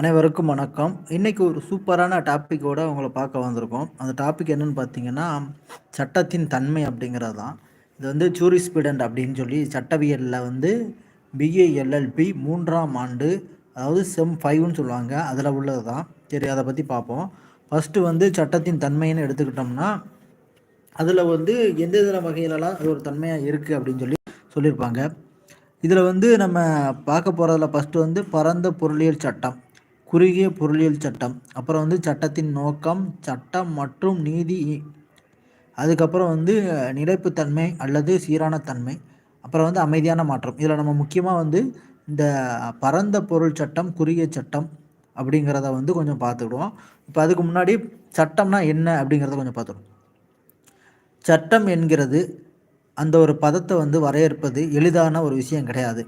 அனைவருக்கும் வணக்கம். இன்றைக்கி ஒரு சூப்பரான டாப்பிக்கோடு உங்களை பார்க்க வந்திருக்கோம். அந்த டாபிக் என்னன்னு பார்த்தீங்கன்னா சட்டத்தின் தன்மை அப்படிங்கிறது தான். இது வந்து ஜூரிஸ்பிடன்ட் அப்படின்னு சொல்லி சட்டவியலில் வந்து பிஏ எல்எல்பி மூன்றாம் ஆண்டு அதாவது செம் ஃபைவ்னு சொல்லுவாங்க. அதில் உள்ளது தான். சரி அதை பற்றி பார்ப்போம். ஃபஸ்ட்டு வந்து சட்டத்தின் தன்மைன்னு எடுத்துக்கிட்டோம்னா அதில் வந்து எந்த வகையிலலாம் அது ஒரு தன்மையாக இருக்குது அப்படின்னு சொல்லி சொல்லியிருப்பாங்க. இதில் வந்து நம்ம பார்க்க போகிறதுல ஃபஸ்ட்டு வந்து பரந்த பொருளியல் சட்டம். குறுகிய பொருளியல் சட்டம். அப்புறம் வந்து சட்டத்தின் நோக்கம் சட்டம் மற்றும் நீதி. அதுக்கப்புறம் வந்து நிலைப்புத்தன்மை அல்லது சீரான தன்மை. அப்புறம் வந்து அமைதியான மாற்றம். இதில் நம்ம முக்கியமாக வந்து இந்த பரந்த பொருள் சட்டம் குறுகிய சட்டம் அப்படிங்கிறத வந்து கொஞ்சம் பார்த்துக்கிடுவோம். இப்போ அதுக்கு முன்னாடி சட்டம்னா என்ன அப்படிங்கிறத கொஞ்சம் பார்த்துடுவோம் சட்டம் என்கிறது அந்த ஒரு பதத்தை வந்து வரையறுப்பது எளிதான ஒரு விஷயம் கிடையாது.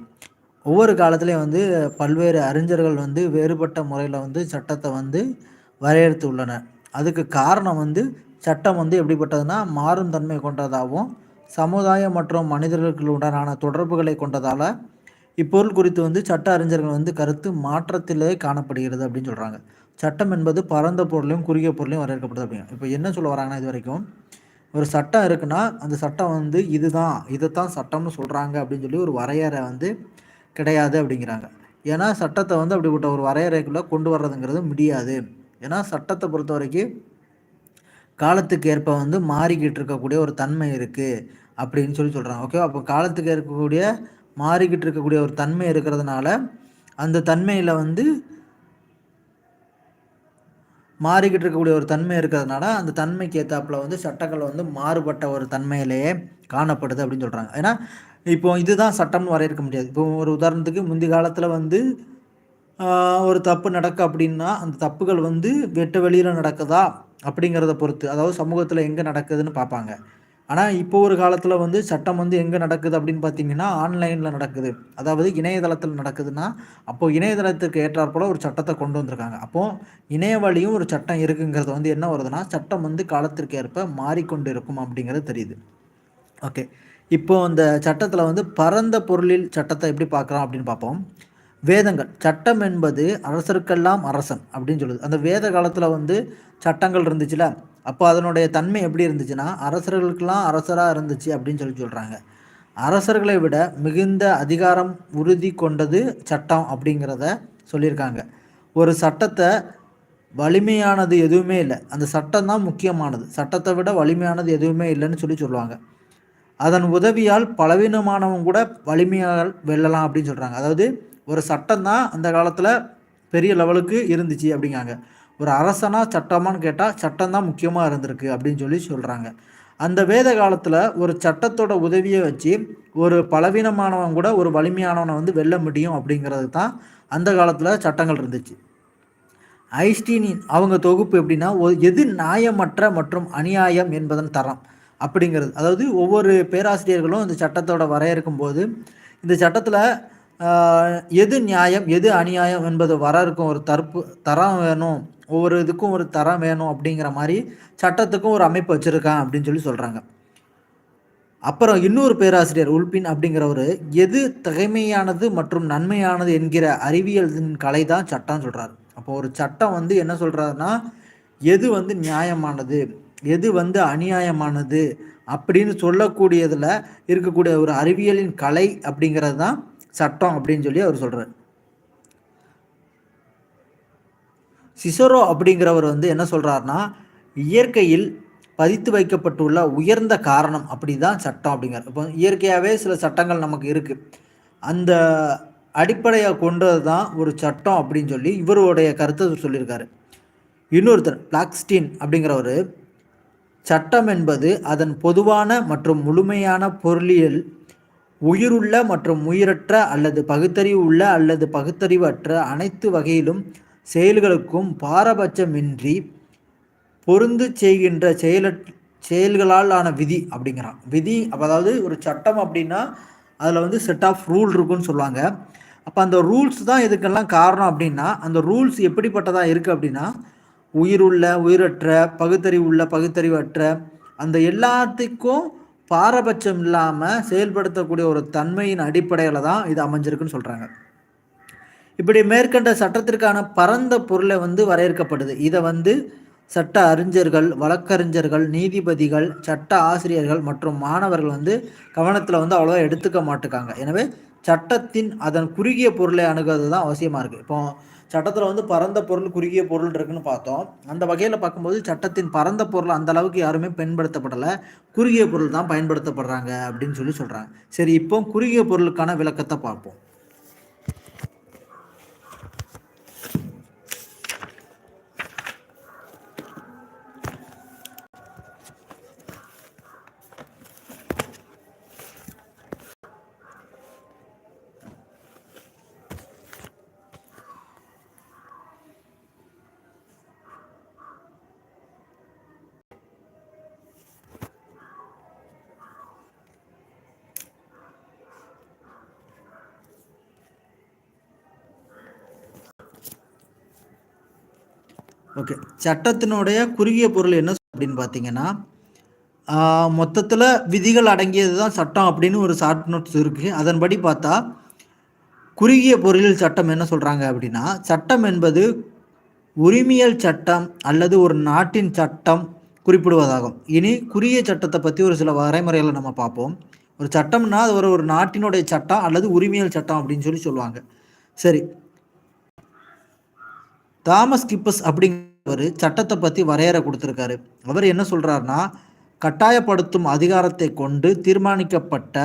ஒவ்வொரு காலத்துலேயும் வந்து பல்வேறு அறிஞர்கள் வந்து வேறுபட்ட முறையில் வந்து சட்டத்தை வந்து வரையறுத்து உள்ளனர் அதுக்கு காரணம் வந்து சட்டம் வந்து எப்படிப்பட்டதுன்னா மாறும் தன்மை கொண்டதாகவும் சமுதாயம் மற்றும் மனிதர்களுடனான தொடர்புகளை கொண்டதால் இப்பொருள் குறித்து வந்து சட்ட அறிஞர்கள் வந்து கருத்து மாற்றத்திலே காணப்படுகிறது அப்படின்னு சொல்கிறாங்க சட்டம் என்பது பரந்த பொருளையும் குறுகிய பொருளையும் வரையறுக்கப்படுது அப்படிங்க. இப்போ என்ன சொல்ல வராங்கன்னா இது வரைக்கும் ஒரு சட்டம் இருக்குன்னா அந்த சட்டம் வந்து இதுதான் இதைத்தான் சட்டம்னு சொல்கிறாங்க அப்படின்னு சொல்லி ஒரு வரையறை வந்து கிடையாது அப்படிங்கிறாங்க. ஏன்னா சட்டத்தை வந்து அப்படிப்பட்ட ஒரு வரையறைக்குள்ளே கொண்டு வர்றதுங்கிறது முடியாது. ஏன்னா சட்டத்தை பொறுத்த வரைக்கும் காலத்துக்கு ஏற்ப வந்து மாறிக்கிட்டு இருக்கக்கூடிய ஒரு தன்மை இருக்குது அப்படின்னு சொல்லி சொல்கிறாங்க ஓகே அப்போ காலத்துக்கு இருக்கக்கூடிய மாறிக்கிட்டு இருக்கக்கூடிய ஒரு தன்மை இருக்கிறதுனால அந்த தன்மையில் வந்து மாறிக்கிட்டு இருக்கக்கூடிய ஒரு தன்மை இருக்கிறதுனால அந்த தன்மைக்கு ஏற்றாப்புல வந்து சட்டங்கள் வந்து மாறுபட்ட ஒரு தன்மையிலேயே காணப்படுது அப்படின்னு சொல்கிறாங்க ஏன்னா இப்போ இதுதான் சட்டம்னு வரையறுக்க முடியாது. இப்போ ஒரு உதாரணத்துக்கு முந்தைய காலத்தில் வந்து ஒரு தப்பு நடக்க அப்படின்னா அந்த தப்புகள் வந்து வெட்ட வெளியில் நடக்குதா அப்படிங்கிறத பொறுத்து அதாவது சமூகத்தில் எங்கே நடக்குதுன்னு பார்ப்பாங்க. ஆனால் இப்போ ஒரு காலத்தில் வந்து சட்டம் வந்து எங்கே நடக்குது அப்படின்னு பார்த்தீங்கன்னா ஆன்லைனில் நடக்குது. அதாவது இணையதளத்தில் நடக்குதுன்னா அப்போது இணையதளத்துக்கு ஏற்றாற்போல் ஒரு சட்டத்தை கொண்டு வந்திருக்காங்க. அப்போது இணைய வழியும் ஒரு சட்டம் இருக்குங்கிறது வந்து என்ன வருதுன்னா சட்டம் வந்து காலத்திற்கு ஏற்ப மாறிக்கொண்டு இருக்கும் அப்படிங்கிறது தெரியுது. ஓகே. இப்போ அந்த சட்டத்தில் வந்து பரந்த பொருளில் சட்டத்தை எப்படி பார்க்குறோம் அப்படின்னு பார்ப்போம் வேதங்கள். சட்டம் என்பது அரசருக்கெல்லாம் அரசன் அப்படின்னு சொல்லுது. அந்த வேத காலத்தில் வந்து சட்டங்கள் இருந்துச்சுல அப்போ அதனுடைய தன்மை எப்படி இருந்துச்சுன்னா அரசர்களுக்கெல்லாம் அரசராக இருந்துச்சு அப்படின்னு சொல்லி சொல்கிறாங்க அரசர்களை விட மிகுந்த அதிகாரம் உறுதி கொண்டது சட்டம் அப்படிங்கிறத சொல்லியிருக்காங்க. ஒரு சட்டத்தை வலிமையானது எதுவுமே இல்லை. அந்த சட்டம் தான் முக்கியமானது. சட்டத்தை விட வலிமையானது எதுவுமே இல்லைன்னு சொல்லி சொல்லுவாங்க. அதன் உதவியால் பலவீனமானவங்க கூட வலிமையால் வெல்லலாம் அப்படின்னு சொல்கிறாங்க அதாவது ஒரு சட்டம் தான் அந்த காலத்தில் பெரிய லெவலுக்கு இருந்துச்சு அப்படிங்காங்க. ஒரு அரசனாக சட்டமானு கேட்டால் சட்டம் தான் முக்கியமாக இருந்திருக்கு அப்படின்னு சொல்லி சொல்கிறாங்க அந்த வேத காலத்தில் ஒரு சட்டத்தோட உதவியை வச்சு ஒரு பலவீனமானவன் கூட ஒரு வலிமையானவனை வந்து வெல்ல முடியும் அப்படிங்கிறது தான் அந்த காலத்தில் சட்டங்கள் இருந்துச்சு. ஐஸ்டீனின் அவங்க தொகுப்பு எப்படின்னா எது நியாயமற்ற மற்றும் அநியாயம் என்பதன் தரம் அப்படிங்கிறது. அதாவது ஒவ்வொரு பேராசிரியர்களும் இந்த சட்டத்தோட வரையறுக்கும் போது இந்த சட்டத்தில் எது நியாயம் எது அநியாயம் என்பது வர இருக்கும் ஒரு தற்பு தரம் வேணும் ஒவ்வொரு இதுக்கும் ஒரு தரம் வேணும் அப்படிங்கிற மாதிரி சட்டத்துக்கும் ஒரு அமைப்பு வச்சுருக்கான் அப்படின்னு சொல்லி சொல்கிறாங்க அப்புறம் இன்னொரு பேராசிரியர் உல்பின் அப்படிங்கிறவர் எது தகைமையானது மற்றும் நன்மையானது என்கிற அறிவியலின் கலை தான் சட்டம்னு சொல்கிறார் அப்போ ஒரு சட்டம் வந்து என்ன சொல்கிறாருன்னா எது வந்து நியாயமானது எது வந்து அநியாயமானது அப்படின்னு சொல்லக்கூடியதில் இருக்கக்கூடிய ஒரு அறிவியலின் கலை அப்படிங்கிறது தான் சட்டம் அப்படின்னு சொல்லி அவர் சொல்கிறார் சிசரோ அப்படிங்கிறவர் வந்து என்ன சொல்கிறாருன்னா இயற்கையில் பதித்து வைக்கப்பட்டுள்ள உயர்ந்த காரணம் அப்படி தான் சட்டம் அப்படிங்கிறார். இப்போ இயற்கையாகவே சில சட்டங்கள் நமக்கு இருக்குது அந்த அடிப்படையாக கொண்டது தான் ஒரு சட்டம் அப்படின்னு சொல்லி இவருடைய கருத்தை சொல்லியிருக்காரு. இன்னொருத்தர் பிளாக்ஸ்டீன் அப்படிங்கிறவர் சட்டம் என்பது அதன் பொதுவான மற்றும் முழுமையான பொருளியல் உயிருள்ள மற்றும் உயிரற்ற அல்லது பகுத்தறிவு உள்ள அல்லது பகுத்தறிவற்ற அனைத்து வகையிலும் செயல்களுக்கும் பாரபட்சமின்றி பொருந்து செய்கின்ற செயல செயல்களால் ஆன விதி அப்படிங்கிறான். விதி அதாவது ஒரு சட்டம் அப்படின்னா அதில் வந்து செட் ஆஃப் ரூல் இருக்குன்னு சொல்லுவாங்க. அப்போ அந்த ரூல்ஸ் தான் இதுக்கெல்லாம் காரணம் அப்படின்னா அந்த ரூல்ஸ் எப்படிப்பட்டதாக இருக்குது அப்படின்னா உயிருள்ள உயிரற்ற பகுத்தறிவு உள்ள பகுத்தறிவற்ற அந்த எல்லாத்துக்கும் பாரபட்சம் இல்லாமல் செயல்படுத்தக்கூடிய ஒரு தன்மையின் அடிப்படையில் தான் இது அமைஞ்சிருக்குன்னு சொல்கிறாங்க இப்படி மேற்கண்ட சட்டத்திற்கான பரந்த பொருளை வந்து வரையறுக்கப்படுது. இதை வந்து சட்ட அறிஞர்கள் வழக்கறிஞர்கள் நீதிபதிகள் சட்ட ஆசிரியர்கள் மற்றும் மாணவர்கள் வந்து கவனத்தில் வந்து அவ்வளோவா எடுத்துக்க மாட்டுக்காங்க. எனவே சட்டத்தின் அதன் குறுகிய பொருளை அணுகிறது தான் அவசியமாக இருக்குது இப்போ சட்டத்தில் வந்து பரந்த பொருள் குறுகிய பொருள் இருக்குன்னு பார்த்தோம். அந்த வகையில் பார்க்கும்போது சட்டத்தின் பரந்த பொருள் அந்த அளவுக்கு யாருமே பயன்படுத்தப்படலை. குறுகிய பொருள் தான் பயன்படுத்தப்படுறாங்க அப்படின்னு சொல்லி சொல்கிறாங்க சரி இப்போ குறுகிய பொருளுக்கான விளக்கத்தை பார்ப்போம். ஓகே சட்டத்தினுடைய குறுகிய பொருள் என்ன அப்படின்னு பார்த்தீங்கன்னா மொத்தத்தில் விதிகள் அடங்கியது தான் சட்டம் அப்படின்னு ஒரு ஷார்ட் நோட்ஸ் இருக்குது அதன்படி பார்த்தா குறுகிய பொருளில் சட்டம் என்ன சொல்கிறாங்க அப்படின்னா சட்டம் என்பது உரிமையல் சட்டம் அல்லது ஒரு நாட்டின் சட்டம் குறிப்பிடுவதாகும். இனி குறுகிய சட்டத்தை பற்றி ஒரு சில வரைமுறைகளை நம்ம பார்ப்போம். ஒரு சட்டம்னா அது ஒரு ஒரு நாட்டினுடைய சட்டம் அல்லது உரிமையல் சட்டம் அப்படின்னு சொல்லி சொல்லுவாங்க. சரி. தாமஸ் கிப்பஸ் அப்படிங்கிறவர் சட்டத்தை பற்றி வரையறை கொடுத்துருக்காரு. அவர் என்ன சொல்கிறாருன்னா கட்டாயப்படுத்தும் அதிகாரத்தை கொண்டு தீர்மானிக்கப்பட்ட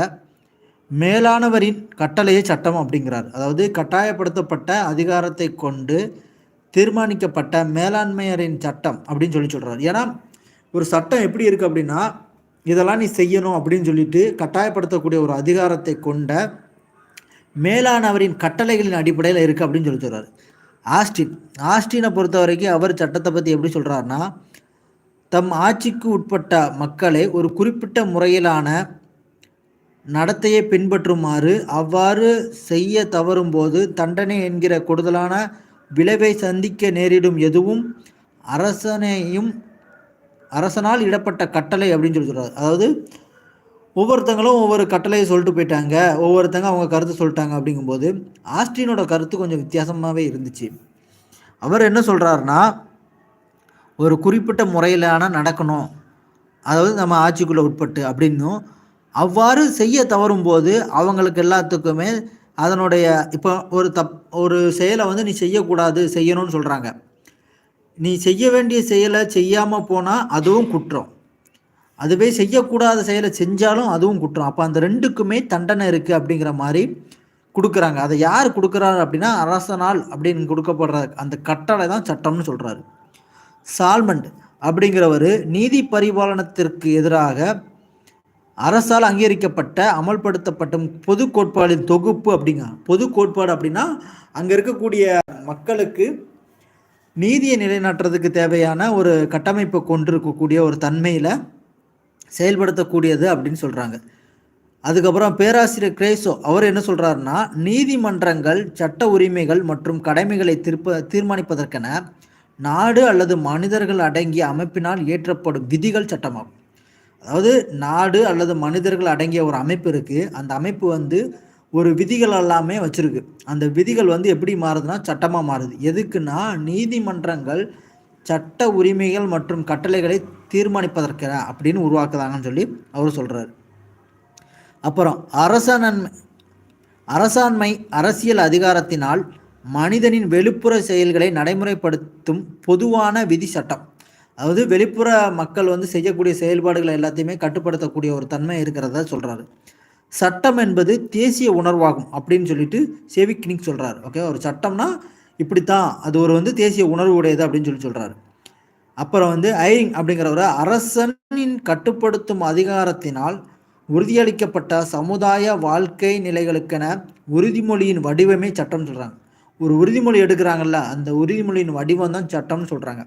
மேலானவரின் கட்டளையை சட்டம் அப்படிங்கிறார். அதாவது கட்டாயப்படுத்தப்பட்ட அதிகாரத்தை கொண்டு தீர்மானிக்கப்பட்ட மேலாண்மையரின் சட்டம் அப்படின்னு சொல்லி சொல்கிறார் ஏன்னா ஒரு சட்டம் எப்படி இருக்குது அப்படின்னா இதெல்லாம் நீ செய்யணும் அப்படின்னு சொல்லிட்டு கட்டாயப்படுத்தக்கூடிய ஒரு அதிகாரத்தை கொண்ட மேலானவரின் கட்டளைகளின் அடிப்படையில் இருக்குது அப்படின்னு சொல்லி சொல்கிறார் ஆஸ்டின். ஆஸ்டினை பொறுத்த வரைக்கும் அவர் சட்டத்தை பற்றி எப்படி சொல்கிறாருன்னா தம் ஆட்சிக்கு உட்பட்ட மக்களை ஒரு குறிப்பிட்ட முறையிலான நடத்தையை பின்பற்றுமாறு அவ்வாறு செய்ய தவறும்போது தண்டனை என்கிற கூடுதலான விளைவை சந்திக்க நேரிடும் எதுவும் அரசனையும் அரசனால் இடப்பட்ட கட்டளை அப்படின்னு சொல்லி சொல்கிறார் அதாவது ஒவ்வொருத்தங்களும் ஒவ்வொரு கட்டளையை சொல்லிட்டு போயிட்டாங்க. ஒவ்வொருத்தங்க அவங்க கருத்து சொல்லிட்டாங்க அப்படிங்கும்போது ஆஸ்டினோட கருத்து கொஞ்சம் வித்தியாசமாகவே இருந்துச்சு. அவர் என்ன சொல்கிறாருன்னா ஒரு குறிப்பிட்ட முறையிலான நடக்கணும். அதாவது நம்ம ஆட்சிக்குள்ளே உட்பட்டு அப்படின்னும். அவ்வாறு செய்ய தவறும் போது அவங்களுக்கு எல்லாத்துக்குமே அதனுடைய இப்போ ஒரு தப் ஒரு செயலை வந்து நீ செய்யக்கூடாது செய்யணும்னு சொல்கிறாங்க நீ செய்ய வேண்டிய செயலை செய்யாமல் போனால் அதுவும் குற்றம். அதுவே செய்யக்கூடாத செயலை செஞ்சாலும் அதுவும் குற்றம். அப்போ அந்த ரெண்டுக்குமே தண்டனை இருக்குது அப்படிங்கிற மாதிரி கொடுக்குறாங்க. அதை யார் கொடுக்குறாரு அப்படின்னா அரசனால் அப்படின்னு கொடுக்கப்படுற அந்த கட்டளை தான் சட்டம்னு சொல்கிறாரு சால்மண்ட் அப்படிங்கிறவர் நீதி பரிபாலனத்திற்கு எதிராக அரசால் அங்கீகரிக்கப்பட்ட அமல்படுத்தப்பட்ட பொது கோட்பாடின் தொகுப்பு அப்படிங்க பொது கோட்பாடு அப்படின்னா அங்கே இருக்கக்கூடிய மக்களுக்கு நீதியை நிலைநாட்டுறதுக்கு தேவையான ஒரு கட்டமைப்பை கொண்டிருக்கக்கூடிய ஒரு தன்மையில் செயல்படுத்தக்கூடியது அப்படின்னு சொல்கிறாங்க அதுக்கப்புறம் பேராசிரியர் கிரேசோ அவர் என்ன சொல்கிறாருன்னா நீதிமன்றங்கள் சட்ட உரிமைகள் மற்றும் கடமைகளை திருப்ப தீர்மானிப்பதற்கென நாடு அல்லது மனிதர்கள் அடங்கிய அமைப்பினால் இயற்றப்படும் விதிகள் சட்டமாகும். அதாவது நாடு அல்லது மனிதர்கள் அடங்கிய ஒரு அமைப்பு இருக்குது அந்த அமைப்பு வந்து ஒரு விதிகள் எல்லாமே வச்சுருக்கு. அந்த விதிகள் வந்து எப்படி மாறுதுன்னா சட்டமாக மாறுது. எதுக்குன்னா நீதிமன்றங்கள் சட்ட உரிமைகள் மற்றும் கட்டளைகளை தீர்மானிப்பதற்கு அப்படின்னு உருவாக்குதாங்கன்னு சொல்லி அவர் சொல்கிறார் அப்புறம் அரசனன்மை அரசாண்மை அரசியல் அதிகாரத்தினால் மனிதனின் வெளிப்புற செயல்களை நடைமுறைப்படுத்தும் பொதுவான விதி சட்டம். அதாவது வெளிப்புற மக்கள் வந்து செய்யக்கூடிய செயல்பாடுகளை எல்லாத்தையுமே கட்டுப்படுத்தக்கூடிய ஒரு தன்மை இருக்கிறதா சொல்கிறாரு சட்டம் என்பது தேசிய உணர்வாகும் அப்படின்னு சொல்லிட்டு செவிக்னிக் சொல்கிறார் ஓகே ஒரு சட்டம்னா இப்படித்தான் அது ஒரு வந்து தேசிய உணர்வு உடையது அப்படின்னு சொல்லி சொல்கிறாரு அப்புறம் வந்து ஐரிங் அப்படிங்கிறவரை அரசனின் கட்டுப்படுத்தும் அதிகாரத்தினால் உறுதியளிக்கப்பட்ட சமுதாய வாழ்க்கை நிலைகளுக்கென உறுதிமொழியின் வடிவமே சட்டம் சொல்கிறாங்க ஒரு உறுதிமொழி எடுக்கிறாங்கல்ல அந்த உறுதிமொழியின் வடிவம் தான் சட்டம்னு சொல்கிறாங்க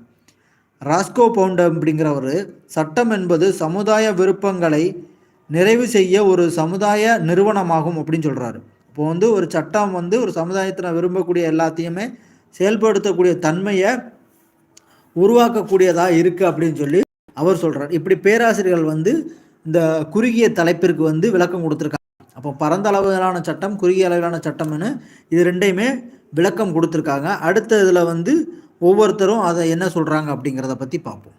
ராஸ்கோ பவுண்ட் அப்படிங்கிறவர் சட்டம் என்பது சமுதாய விருப்பங்களை நிறைவு செய்ய ஒரு சமுதாய நிறுவனமாகும் அப்படின்னு சொல்கிறாரு இப்போ வந்து ஒரு சட்டம் வந்து ஒரு சமுதாயத்தில் விரும்பக்கூடிய எல்லாத்தையுமே செயல்படுத்தக்கூடிய தன்மையை உருவாக்கக்கூடியதாக இருக்குது அப்படின்னு சொல்லி அவர் சொல்கிறார் இப்படி பேராசிரியர்கள் வந்து இந்த குறுகிய தலைப்பிற்கு வந்து விளக்கம் கொடுத்துருக்காங்க. அப்போ பரந்த அளவிலான சட்டம் குறுகிய அளவிலான சட்டம்னு இது ரெண்டையுமே விளக்கம் கொடுத்துருக்காங்க. அடுத்த இதில் வந்து ஒவ்வொருத்தரும் அதை என்ன சொல்கிறாங்க அப்படிங்கிறத பற்றி பார்ப்போம்.